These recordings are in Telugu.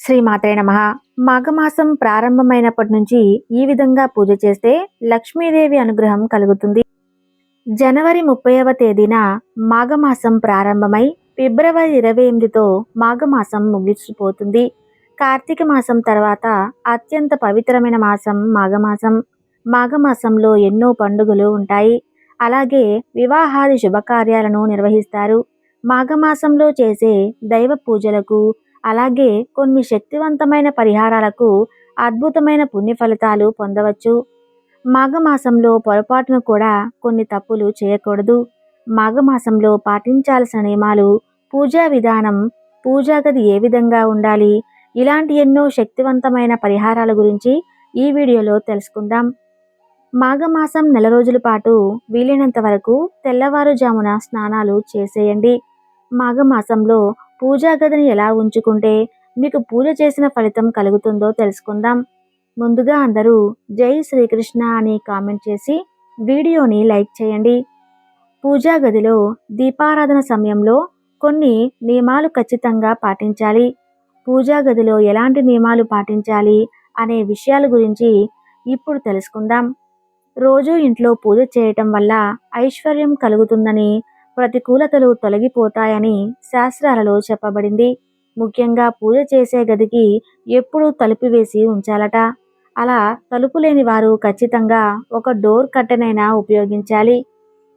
శ్రీమాత్రే నమ. మాఘమాసం ప్రారంభమైనప్పటి నుంచి ఈ విధంగా పూజ చేస్తే లక్ష్మీదేవి అనుగ్రహం కలుగుతుంది. జనవరి ముప్పైవ తేదీన మాఘమాసం ప్రారంభమై ఫిబ్రవరి ఇరవై ఎనిమిదితో మాఘమాసం ముగిసిపోతుంది. కార్తీక మాసం తర్వాత అత్యంత పవిత్రమైన మాసం మాఘమాసం. మాఘమాసంలో ఎన్నో పండుగలు ఉంటాయి. అలాగే వివాహాది శుభకార్యాలను నిర్వహిస్తారు. మాఘమాసంలో చేసే దైవ పూజలకు అలాగే కొన్ని శక్తివంతమైన పరిహారాలకు అద్భుతమైన పుణ్య ఫలితాలు పొందవచ్చు. మాఘమాసంలో పొరపాటును కూడా కొన్ని తప్పులు చేయకూడదు. మాఘమాసంలో పాటించాల్సిన నియమాలు పూజా విధానం పూజా గది ఏ విధంగా ఉండాలి ఇలాంటి ఎన్నో శక్తివంతమైన పరిహారాల గురించి ఈ వీడియోలో తెలుసుకుందాం. మాఘమాసం నెల రోజుల పాటు వీలైనంత వరకు తెల్లవారుజామున స్నానాలు చేసేయండి. మాఘమాసంలో పూజా గదిని ఎలా ఉంచుకుంటే మీకు పూజ చేసిన ఫలితం కలుగుతుందో తెలుసుకుందాం. ముందుగా అందరూ జై శ్రీకృష్ణ అని కామెంట్ చేసి వీడియోని లైక్ చేయండి. పూజా గదిలో దీపారాధన సమయంలో కొన్ని నియమాలు ఖచ్చితంగా పాటించాలి. పూజా గదిలో ఎలాంటి నియమాలు పాటించాలి అనే విషయాల గురించి ఇప్పుడు తెలుసుకుందాం. రోజు ఇంట్లో పూజ చేయటం వల్ల ఐశ్వర్యం కలుగుతుందని ప్రతికూలతలు తొలగిపోతాయని శాస్త్రాలలో చెప్పబడింది. ముఖ్యంగా పూజ చేసే గదికి ఎప్పుడూ తలుపు వేసి ఉంచాలట. అలా తలుపు లేని వారు ఖచ్చితంగా ఒక డోర్ కట్టెనైనా ఉపయోగించాలి.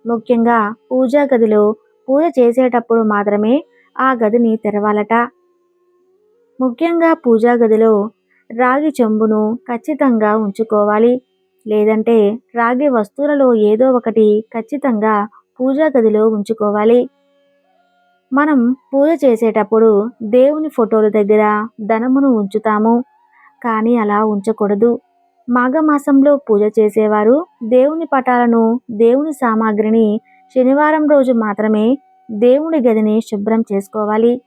ముఖ్యంగా పూజా గదిలో పూజ చేసేటప్పుడు మాత్రమే ఆ గదిని తెరవాలట. ముఖ్యంగా పూజా గదిలో రాగి చెంబును ఖచ్చితంగా ఉంచుకోవాలి. లేదంటే రాగి వస్తువులలో ఏదో ఒకటి ఖచ్చితంగా పూజా గదిలో ఉంచుకోవాలి. మనం పూజ చేసేటప్పుడు దేవుని ఫోటోల దగ్గర ధనమును ఉంచుతాము. కానీ అలా ఉంచకూడదు. మాఘమాసంలో పూజ చేసేవారు దేవుని పటాలను దేవుని సామాగ్రిని శనివారం రోజు మాత్రమే దేవుని గదిని శుభ్రం చేసుకోవాలి.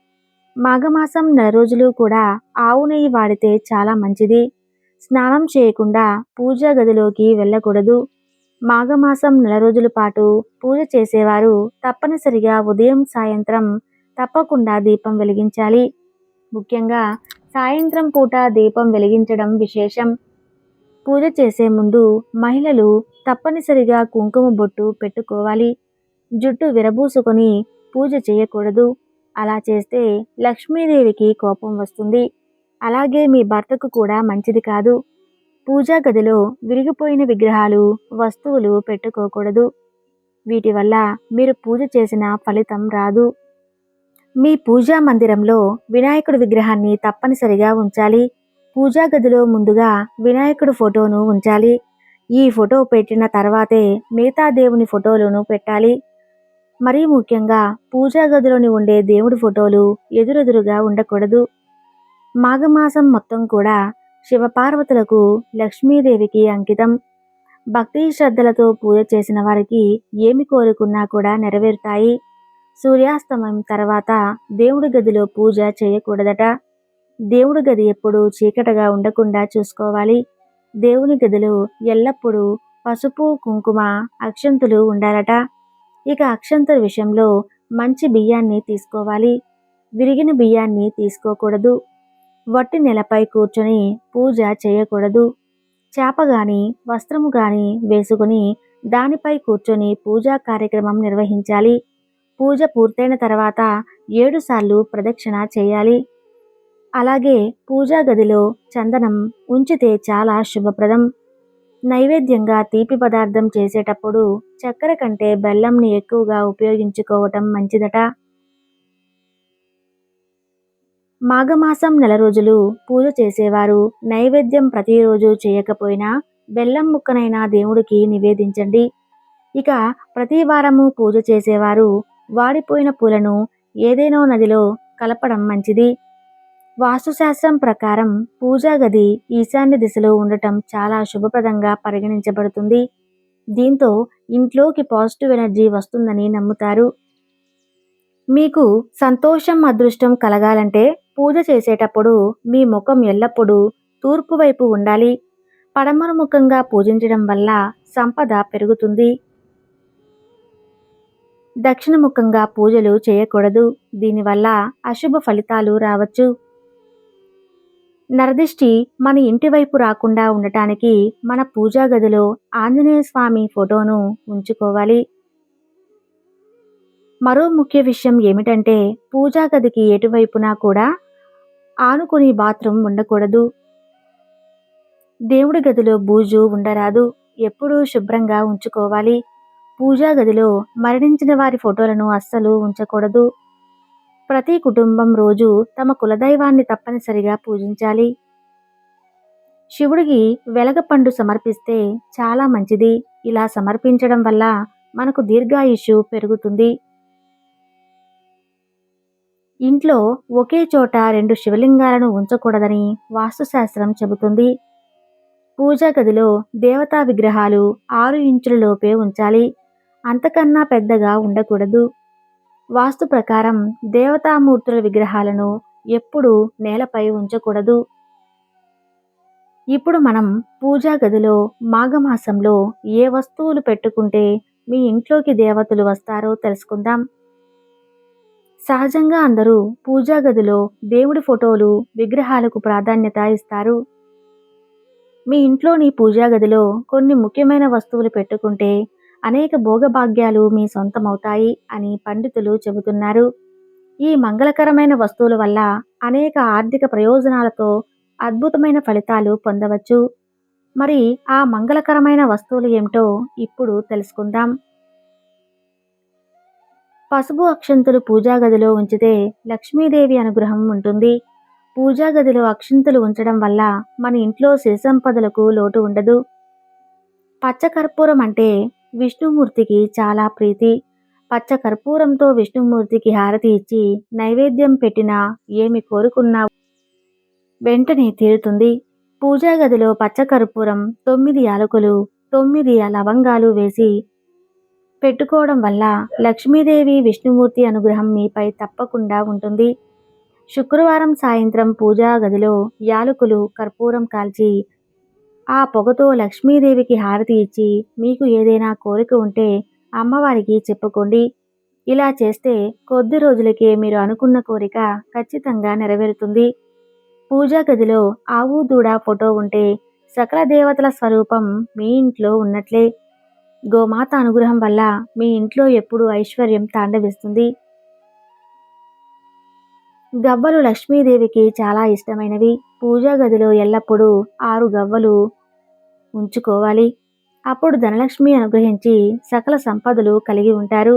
మాఘమాసం నెల రోజులు కూడా ఆవు నెయ్యి వాడితే చాలా మంచిది. స్నానం చేయకుండా పూజా గదిలోకి వెళ్ళకూడదు. మాఘమాసం నెల రోజుల పాటు పూజ చేసేవారు తప్పనిసరిగా ఉదయం సాయంత్రం తప్పకుండా దీపం వెలిగించాలి. ముఖ్యంగా సాయంత్రం పూట దీపం వెలిగించడం విశేషం. పూజ చేసే ముందు మహిళలు తప్పనిసరిగా కుంకుమ బొట్టు పెట్టుకోవాలి. జుట్టు విరబూసుకొని పూజ చేయకూడదు. అలా చేస్తే లక్ష్మీదేవికి కోపం వస్తుంది. అలాగే మీ భర్తకు కూడా మంచిది కాదు. పూజా గదిలో విరిగిపోయిన విగ్రహాలు వస్తువులు పెట్టుకోకూడదు. వీటి వల్ల మీరు పూజ చేసిన ఫలితం రాదు. మీ పూజా మందిరంలో వినాయకుడి విగ్రహాన్ని తప్పనిసరిగా ఉంచాలి. పూజా గదిలో ముందుగా వినాయకుడి ఫోటోను ఉంచాలి. ఈ ఫోటో పెట్టిన తర్వాతే మిగతా దేవుని ఫోటోలను పెట్టాలి. మరీ ముఖ్యంగా పూజా గదిలోని ఉండే దేవుడి ఫోటోలు ఎదురెదురుగా ఉండకూడదు. మాఘమాసం మొత్తం కూడా శివపార్వతులకు లక్ష్మీదేవికి అంకితం. భక్తి శ్రద్ధలతో పూజ చేసిన వారికి ఏమి కోరుకున్నా కూడా నెరవేరుతాయి. సూర్యాస్తమయం తర్వాత దేవుడి గదిలో పూజ చేయకూడదట. దేవుడి గది ఎప్పుడు చీకటగా ఉండకుండా చూసుకోవాలి. దేవుని గదిలో ఎల్లప్పుడూ పసుపు కుంకుమ అక్షంతులు ఉండాలట. ఇక అక్షంతుల విషయంలో మంచి బియ్యాన్ని తీసుకోవాలి. విరిగిన బియ్యాన్ని తీసుకోకూడదు. వట్టి నెలపై కూర్చొని పూజ చేయకూడదు. చేప గాని వస్త్రము గాని వేసుకుని దానిపై కూర్చొని పూజా కార్యక్రమం నిర్వహించాలి. పూజ పూర్తయిన తర్వాత ఏడుసార్లు ప్రదక్షిణ చేయాలి. అలాగే పూజా గదిలో చందనం ఉంచితే చాలా శుభప్రదం. నైవేద్యంగా తీపి పదార్థం చేసేటప్పుడు చక్కెర కంటే బెల్లంని ఎక్కువగా ఉపయోగించుకోవటం మంచిదట. మాఘమాసం నెల రోజులు పూజ చేసేవారు. నైవేద్యం ప్రతిరోజు చేయకపోయినా బెల్లం ముక్కనైనా దేవుడికి నివేదించండి. ఇక ప్రతి వారము పూజ చేసేవారు వాడిపోయిన పూలను ఏదైనా నదిలో కలపడం మంచిది. వాస్తుశాస్త్రం ప్రకారం పూజా గది ఈశాన్య దిశలో ఉండటం చాలా శుభప్రదంగా పరిగణించబడుతుంది. దీంతో ఇంట్లోకి పాజిటివ్ ఎనర్జీ వస్తుందని నమ్ముతారు. మీకు సంతోషం అదృష్టం కలగాలంటే పూజ చేసేటప్పుడు మీ ముఖం ఎల్లప్పుడూ తూర్పు వైపు ఉండాలి. పడమర ముఖంగా పూజించడం వల్ల సంపద పెరుగుతుంది. దక్షిణముఖంగా పూజలు చేయకూడదు. దీనివల్ల అశుభ ఫలితాలు రావచ్చు. నరదిష్టి మన ఇంటి వైపు రాకుండా ఉండటానికి మన పూజా గదిలో ఆంజనేయ స్వామి ఫోటోను ఉంచుకోవాలి. మరో ముఖ్య విషయం ఏమిటంటే పూజా గదికి ఎటువైపునా కూడా ఆనుకుని బాత్రూమ్ ఉండకూడదు. దేవుడి గదిలో బూజు ఉండరాదు. ఎప్పుడూ శుభ్రంగా ఉంచుకోవాలి. పూజా గదిలో మరణించిన వారి ఫోటోలను అస్సలు ఉంచకూడదు. ప్రతి కుటుంబం రోజు తమ కులదైవాన్ని తప్పనిసరిగా పూజించాలి. శివుడికి వెలగపండు సమర్పిస్తే చాలా మంచిది. ఇలా సమర్పించడం వల్ల మనకు దీర్ఘాయుషు పెరుగుతుంది. ఇంట్లో ఒకే చోట రెండు శివలింగాలను ఉంచకూడదని వాస్తుశాస్త్రం చెబుతుంది. పూజా గదిలో దేవతా విగ్రహాలు ఆరు ఇంచుల లోపే ఉంచాలి. అంతకన్నా పెద్దగా ఉండకూడదు. వాస్తు ప్రకారం దేవతామూర్తుల విగ్రహాలను ఎప్పుడూ నేలపై ఉంచకూడదు. ఇప్పుడు మనం పూజా గదిలో మాఘమాసంలో ఏ వస్తువులు పెట్టుకుంటే మీ ఇంట్లోకి దేవతలు వస్తారో తెలుసుకుందాం. సహజంగా అందరూ పూజా గదిలో దేవుడి ఫోటోలు విగ్రహాలకు ప్రాధాన్యత ఇస్తారు. మీ ఇంట్లోని పూజా గదిలో కొన్ని ముఖ్యమైన వస్తువులు పెట్టుకుంటే అనేక భోగభాగ్యాలు మీ సొంతమవుతాయి అని పండితులు చెబుతున్నారు. ఈ మంగళకరమైన వస్తువుల వల్ల అనేక ఆర్థిక ప్రయోజనాలతో అద్భుతమైన ఫలితాలు పొందవచ్చు. మరి ఆ మంగళకరమైన వస్తువులు ఏమిటో ఇప్పుడు తెలుసుకుందాం. పసుపు అక్షంతులు పూజా గదిలో ఉంచితే లక్ష్మీదేవి అనుగ్రహం ఉంటుంది. పూజా గదిలో అక్షింతలు ఉంచడం వల్ల మన ఇంట్లో సిరి సంపదలకు లోటు ఉండదు. పచ్చకర్పూరం అంటే విష్ణుమూర్తికి చాలా ప్రీతి. పచ్చ కర్పూరంతో విష్ణుమూర్తికి హారతి ఇచ్చి నైవేద్యం పెట్టినా ఏమి కోరుకున్నా వెంటనే తీరుతుంది. పూజా గదిలో పచ్చ కర్పూరం తొమ్మిది యాలకులు తొమ్మిది లవంగాలు వేసి పెట్టుకోవడం వల్ల లక్ష్మీదేవి విష్ణుమూర్తి అనుగ్రహం మీపై తప్పకుండా ఉంటుంది. శుక్రవారం సాయంత్రం పూజా గదిలో యాలకులు కర్పూరం కాల్చి ఆ పొగతో లక్ష్మీదేవికి హారతి ఇచ్చి మీకు ఏదైనా కోరిక ఉంటే అమ్మవారికి చెప్పుకోండి. ఇలా చేస్తే కొద్ది రోజులకే మీరు అనుకున్న కోరిక ఖచ్చితంగా నెరవేరుతుంది. పూజా గదిలో ఆవు దూడ ఫోటో ఉంటే సకల దేవతల స్వరూపం మీ ఇంట్లో ఉన్నట్లే. గోమాత అనుగ్రహం వల్ల మీ ఇంట్లో ఎప్పుడు ఐశ్వర్యం తాండవిస్తుంది. గవ్వలు లక్ష్మీదేవికి చాలా ఇష్టమైనవి. పూజా గదిలో ఎల్లప్పుడూ ఆరు గవ్వలు ఉంచుకోవాలి. అప్పుడు ధనలక్ష్మి అనుగ్రహించి సకల సంపదలు కలిగి ఉంటారు.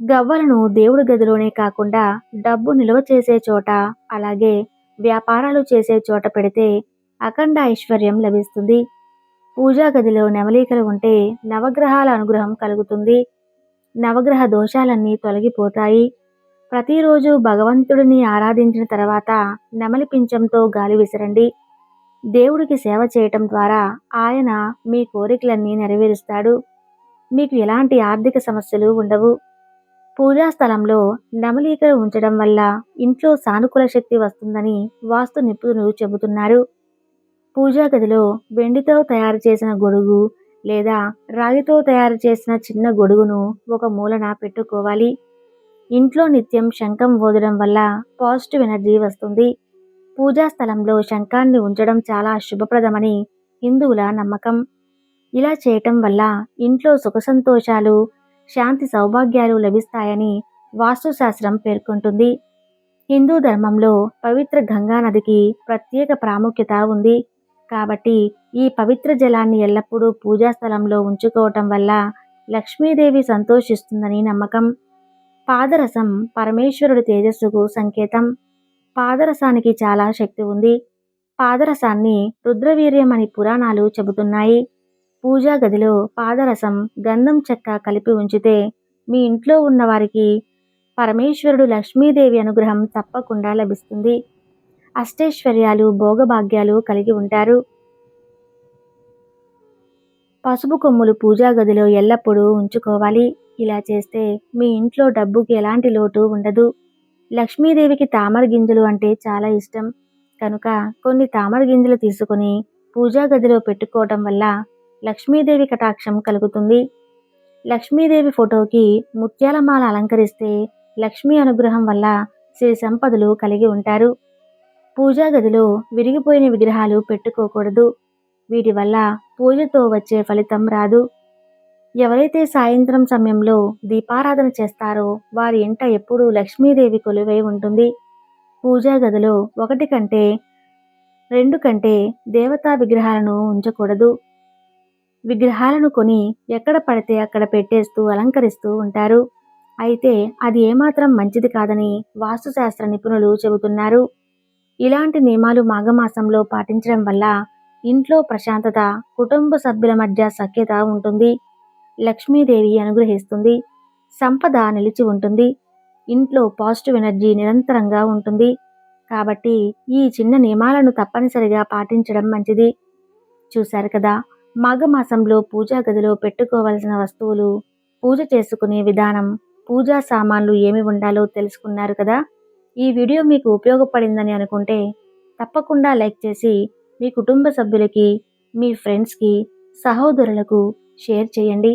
గవ్వలను దేవుడి గదిలోనే కాకుండా డబ్బు నిల్వ చేసే చోట అలాగే వ్యాపారాలు చేసే చోట పెడితే అఖండ ఐశ్వర్యం లభిస్తుంది. పూజా గదిలో నెమలీకలు ఉంటే నవగ్రహాల అనుగ్రహం కలుగుతుంది. నవగ్రహ దోషాలన్నీ తొలగిపోతాయి. ప్రతిరోజు భగవంతుడిని ఆరాధించిన తర్వాత నెమలి పింఛంతో గాలి విసరండి. దేవుడికి సేవ చేయటం ద్వారా ఆయన మీ కోరికలన్నీ నెరవేరుస్తాడు. మీకు ఎలాంటి ఆర్థిక సమస్యలు ఉండవు. పూజా స్థలంలో నెమలీకలు ఉంచడం వల్ల ఇంట్లో సానుకూల శక్తి వస్తుందని వాస్తు నిపుణులు చెబుతున్నారు. పూజా గదిలో వెండితో తయారు చేసిన గొడుగు లేదా రాగితో తయారు చేసిన చిన్న గొడుగును ఒక మూలన పెట్టుకోవాలి. ఇంట్లో నిత్యం శంఖం ఓదడం వల్ల పాజిటివ్ ఎనర్జీ వస్తుంది. పూజా స్థలంలో శంఖాన్ని ఉంచడం చాలా శుభప్రదమని హిందువుల నమ్మకం. ఇలా చేయటం వల్ల ఇంట్లో సుఖ సంతోషాలు శాంతి సౌభాగ్యాలు లభిస్తాయని వాస్తుశాస్త్రం పేర్కొంటుంది. హిందూ ధర్మంలో పవిత్ర గంగా నదికి ప్రత్యేక ప్రాముఖ్యత ఉంది. కాబట్టి ఈ పవిత్ర జలాన్ని ఎల్లప్పుడూ పూజా స్థలంలో ఉంచుకోవటం వల్ల లక్ష్మీదేవి సంతోషిస్తుందని నమ్మకం. పాదరసం పరమేశ్వరుడి తేజస్సుకు సంకేతం. పాదరసానికి చాలా శక్తి ఉంది. పాదరసాన్ని రుద్రవీర్యం అని పురాణాలు చెబుతున్నాయి. పూజా గదిలో పాదరసం గంధం చెక్క కలిపి ఉంచితే మీ ఇంట్లో ఉన్నవారికి పరమేశ్వరుడు లక్ష్మీదేవి అనుగ్రహం తప్పకుండా లభిస్తుంది. అష్టైశ్వర్యాలు భోగభాగ్యాలు కలిగి ఉంటారు. పసుపు కొమ్ములు పూజా గదిలో ఎల్లప్పుడూ ఉంచుకోవాలి. ఇలా చేస్తే మీ ఇంట్లో డబ్బుకి ఎలాంటి లోటు ఉండదు. లక్ష్మీదేవికి తామర గింజలు అంటే చాలా ఇష్టం. కనుక కొన్ని తామర గింజలు తీసుకుని పూజా గదిలో పెట్టుకోవటం వల్ల లక్ష్మీదేవి కటాక్షం కలుగుతుంది. లక్ష్మీదేవి ఫోటోకి ముత్యాల మాల అలంకరిస్తే లక్ష్మీ అనుగ్రహం వల్ల శ్రీ సంపదలు కలిగి ఉంటారు. పూజా గదిలో విరిగిపోయిన విగ్రహాలు పెట్టుకోకూడదు. వీటి వల్ల పూజతో వచ్చే ఫలితం రాదు. ఎవరైతే సాయంత్రం సమయంలో దీపారాధన చేస్తారో వారి ఇంట ఎప్పుడూ లక్ష్మీదేవి కొలువై ఉంటుంది. పూజా గదిలో ఒకటి కంటే రెండు కంటే దేవతా విగ్రహాలను ఉంచకూడదు. విగ్రహాలను కొని ఎక్కడ పడితే అక్కడ పెట్టేస్తూ అలంకరిస్తూ ఉంటారు. అయితే అది ఏమాత్రం మంచిది కాదని వాస్తుశాస్త్ర నిపుణులు చెబుతున్నారు. ఇలాంటి నియమాలు మాఘమాసంలో పాటించడం వల్ల ఇంట్లో ప్రశాంతత కుటుంబ సభ్యుల మధ్య సఖ్యత ఉంటుంది. లక్ష్మీదేవి అనుగ్రహిస్తుంది. సంపద నిలిచి ఉంటుంది. ఇంట్లో పాజిటివ్ ఎనర్జీ నిరంతరంగా ఉంటుంది. కాబట్టి ఈ చిన్న నియమాలను తప్పనిసరిగా పాటించడం మంచిది. చూశారు కదా! మాఘమాసంలో పూజా గదిలో పెట్టుకోవలసిన వస్తువులు పూజ చేసుకునే విధానం పూజా సామాన్లు ఏమి ఉండాలో తెలుసుకున్నారు కదా! ఈ వీడియో మీకు ఉపయోగపడిందని అనుకుంటే తప్పకుండా లైక్ చేసి మీ కుటుంబ సభ్యులకి మీ ఫ్రెండ్స్కి సహోదరులకు షేర్ చేయండి.